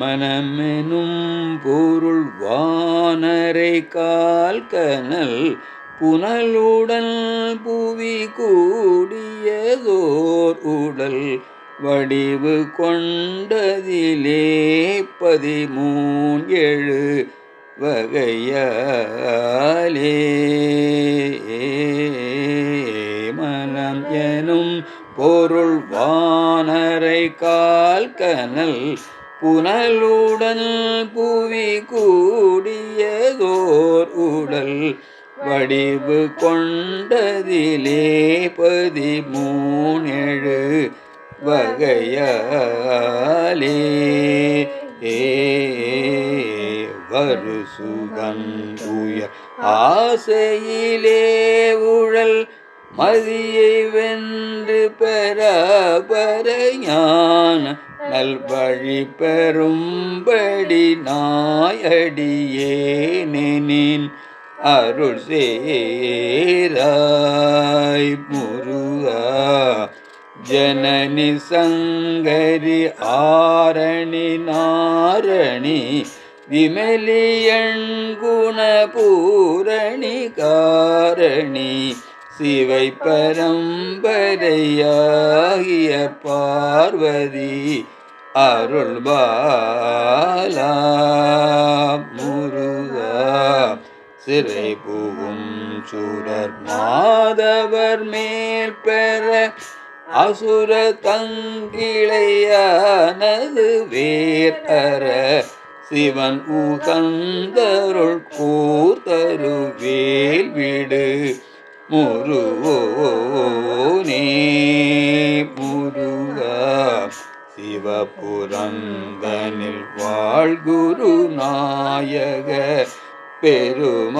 மனமெனும் பொருள் வானரை கால் கனல் புனலுடன் புவி கூடியதோர் உடல் வடிவு கொண்டதிலே பதிமூன் எழு வகையாலே. மனம் எனும் பொருள் வானரை கால் கனல் புனலுடன் புவி கூடியதோர் உடல் வடிவு கொண்டதிலே பதிமூணெழு வகையாலே. ஏ வரு சுகந்துய ஆசையிலே உழல் மதியை வென்று பெற பரஞான நல்வழி பெறும்படி நாயடியேனெனின் அருள் சேராய் முருகா. ஜனனி சங்கரி ஆரணி நாரணி விமலியண் குணபூரணி காரணி சிவை பரம்பரையாகிய பார்வதி அருள் பாலா முருகா. சிறை புகும் சூரர் மாதவர் மேல் பெற அசுர தங்கிளையானது வேர் அற சிவன் உகந்தருள் கூத்தரு வேல் விடு முருவோ சிவபுரந்தனில் வாழ்குரு நாயக பெருமாளே.